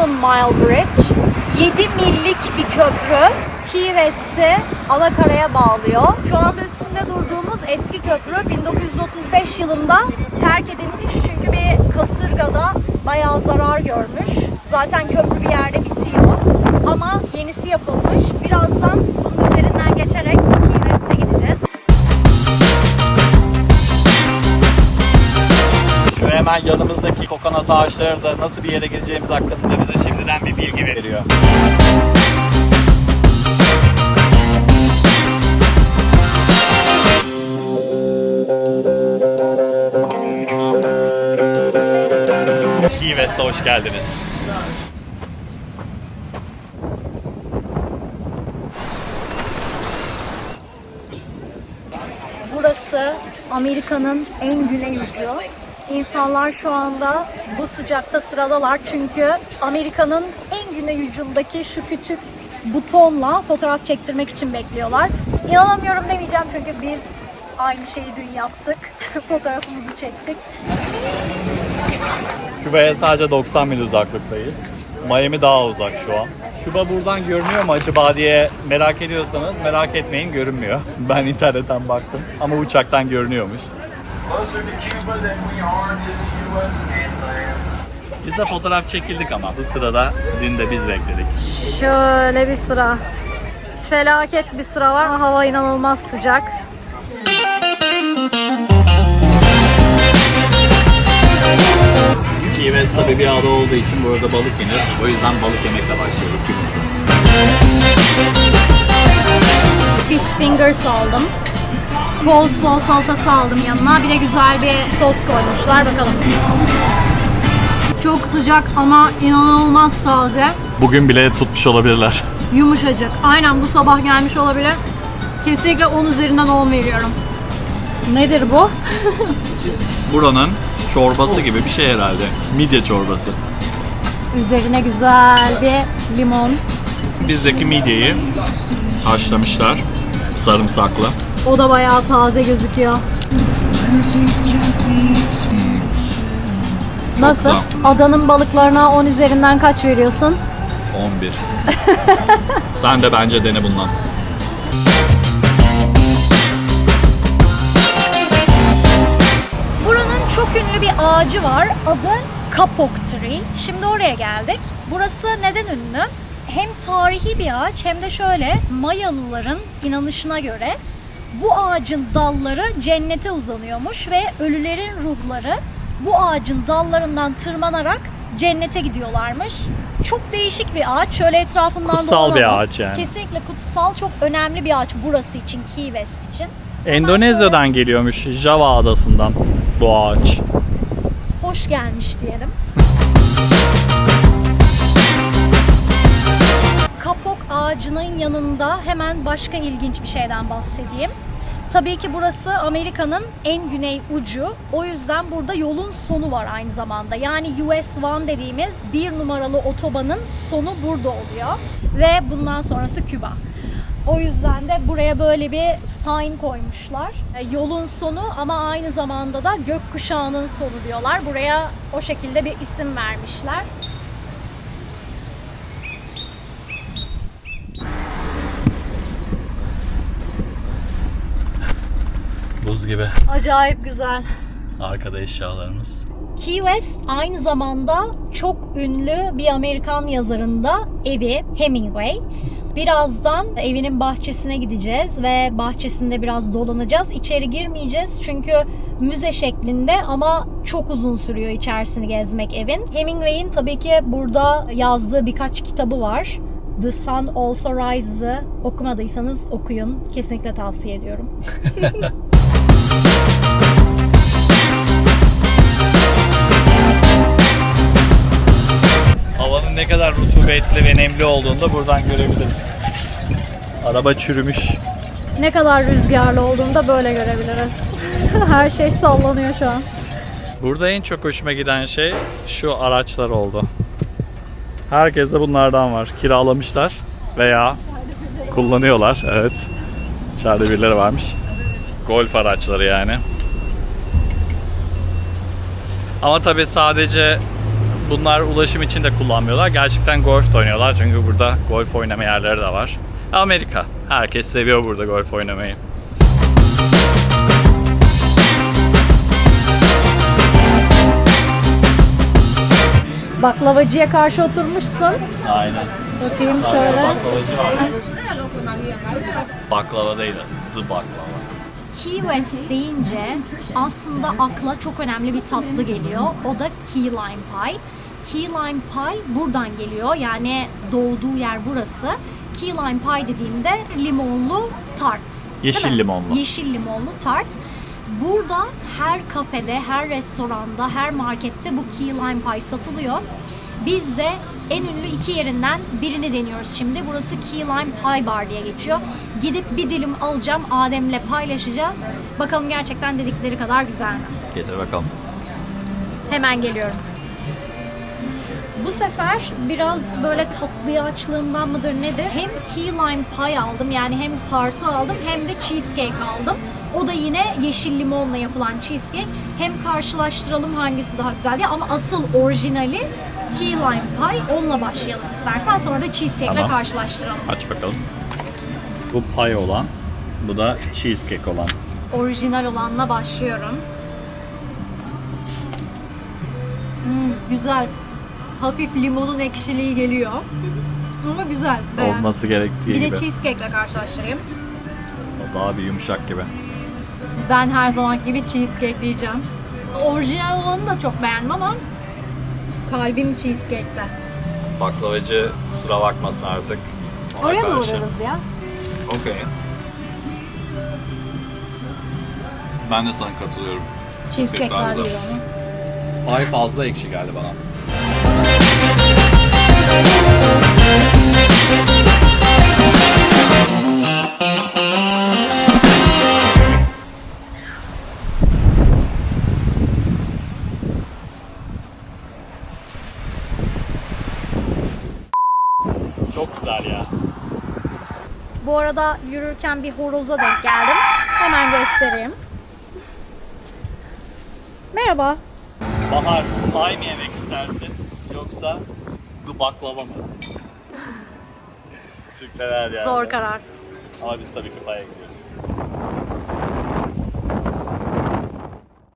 Mile Bridge. 7 millik bir köprü. Key West'i Anakara'ya bağlıyor. Şu anda üstünde durduğumuz eski köprü 1935 yılında terk edilmiş çünkü bir kasırgada bayağı zarar görmüş. Zaten köprü bir yerde bitiyor ama yenisi yapılmış. Birazdan bunun üzerinden geçerek hemen yanımızdaki kokonat ağaçları da nasıl bir yere gideceğimiz hakkında bize şimdiden bir bilgi veriyor. Key West'e hoş geldiniz. Burası Amerika'nın en güney ucu. İnsanlar şu anda bu sıcakta sıradalar çünkü Amerika'nın en güney ucundaki şu küçük butonla fotoğraf çektirmek için bekliyorlar. İnanamıyorum demeyeceğim çünkü biz aynı şeyi dün yaptık. Fotoğrafımızı çektik. Küba'ya sadece 90 mil uzaklıktayız. Miami daha uzak şu an. Küba buradan görünüyor mu acaba diye merak ediyorsanız merak etmeyin görünmüyor. Ben internetten baktım ama uçaktan görünüyormuş. Biz de fotoğraf çekildik ama bu sırada dün de biz bekledik. Şöyle bir sıra. Felaket bir sıra var. Hava inanılmaz sıcak. Key West tabii bir ada olduğu için burada balık yenir. O yüzden balık yemekle başlıyoruz günümüze. Fish fingers aldım. Coleslaw salatası aldım yanına. Bir de güzel bir sos koymuşlar. Bakalım. Çok sıcak ama inanılmaz taze. Bugün bile tutmuş olabilirler. Yumuşacık. Aynen bu sabah gelmiş olabilir. Kesinlikle 10 üzerinden 10 veriyorum. Nedir bu? Buranın çorbası gibi bir şey herhalde. Midye çorbası. Üzerine güzel bir limon. Bizdeki midyeyi haşlamışlar. Sarımsaklı. O da bayağı taze gözüküyor. Nasıl? güzel. Adanın balıklarına 10 üzerinden kaç veriyorsun? 11. Sen de bence dene bundan. Buranın çok ünlü bir ağacı var. Adı Kapok Tree. Şimdi oraya geldik. Burası neden ünlü? Hem tarihi bir ağaç hem de şöyle Mayalıların inanışına göre bu ağacın dalları cennete uzanıyormuş ve ölülerin ruhları bu ağacın dallarından tırmanarak cennete gidiyorlarmış. Çok değişik bir ağaç. Şöyle etrafından Kutsal bir ağaç yani. Kesinlikle kutsal, çok önemli bir ağaç burası için, Key West için. Endonezya'dan geliyormuş Java adasından bu ağaç. hoş gelmiş diyelim. Ağacının yanında hemen başka ilginç bir şeyden bahsedeyim. Tabii ki burası Amerika'nın en güney ucu. O yüzden burada yolun sonu var aynı zamanda. Yani US 1 dediğimiz bir numaralı otobanın sonu burada oluyor. Ve bundan sonrası Küba. O yüzden de buraya böyle bir sign koymuşlar. E, Yolun sonu ama aynı zamanda da gökkuşağının sonu diyorlar. Buraya o şekilde bir isim vermişler. Buz gibi. Acayip güzel. Arkada eşyalarımız. Key West aynı zamanda çok ünlü bir Amerikan yazarın da evi Hemingway. Birazdan evinin bahçesine gideceğiz ve bahçesinde biraz dolanacağız. İçeri girmeyeceğiz çünkü müze şeklinde ama çok uzun sürüyor içerisini gezmek evin. Hemingway'in tabii ki burada yazdığı birkaç kitabı var. The Sun Also Rises'ı okumadıysanız okuyun. Kesinlikle tavsiye ediyorum. rutubetli ve nemli olduğunu da buradan görebiliriz. Araba çürümüş. Ne kadar rüzgarlı olduğunu da böyle görebiliriz. Her şey sallanıyor şu an. Burada en çok hoşuma giden şey şu araçlar oldu. Herkeste bunlardan var. Kiralamışlar veya kullanıyorlar. Evet. İçeride birileri varmış. Golf araçları yani. Ama tabii sadece bunlar ulaşım için de kullanmıyorlar. Gerçekten golf da oynuyorlar çünkü burada golf oynama yerleri de var. Amerika. Herkes seviyor burada golf oynamayı. Baklavacıya karşı oturmuşsun. Aynen. Bakayım şöyle. Baklavacı var. Baklava değil, the baklava. Key West deyince aslında akla çok önemli bir tatlı geliyor. O da Key Lime Pie. Key Lime Pie buradan geliyor. Yani doğduğu yer burası. Key Lime Pie dediğimde limonlu tart. Yeşil limonlu. Yeşil limonlu tart. Burada her kafede, her restoranda, her markette bu Key Lime Pie satılıyor. Biz de en ünlü iki yerinden birini deniyoruz şimdi. Burası Key Lime Pie Bar diye geçiyor. Gidip bir dilim alacağım, Adem'le paylaşacağız. Bakalım gerçekten dedikleri kadar güzel mi? Getir bakalım. Hemen geliyorum. Bu sefer biraz böyle tatlıya açlığımdan mıdır nedir? Hem key lime pie aldım yani hem tartı aldım hem de cheesecake aldım. O da yine yeşil limonla yapılan cheesecake. Hem karşılaştıralım hangisi daha güzel diye ama asıl orijinali key lime pie onunla başlayalım istersen sonra da cheesecake ile Tamam. karşılaştıralım. Aç bakalım. Bu pie olan, bu da cheesecake olan. Orijinal olanla başlıyorum. Hmm, güzel. Hafif limonun ekşiliği geliyor. Ama güzel. Beğendim. Olması gerektiği Bir de gibi. cheesecake ile karşılaştırayım. O daha bir yumuşak gibi. Ben her zaman gibi cheesecake diyeceğim. Orijinal olanı da çok beğendim ama kalbim cheesecake'te. Baklavacı kusura bakmasın artık. Ona Oraya da karşı. uğrarız ya. Okey. Ben de sana katılıyorum. Cheesecake'ler Cheesecake'ler diyor. Pie fazla ekşi geldi bana. Çok güzel ya. Bu arada yürürken bir horoza denk geldim. Hemen göstereyim. Merhaba. Bahar, mi yemek istersin yoksa baklava mı? Türkler her yerde. Zor karar. Ama biz tabii ki pie'ye gidiyoruz.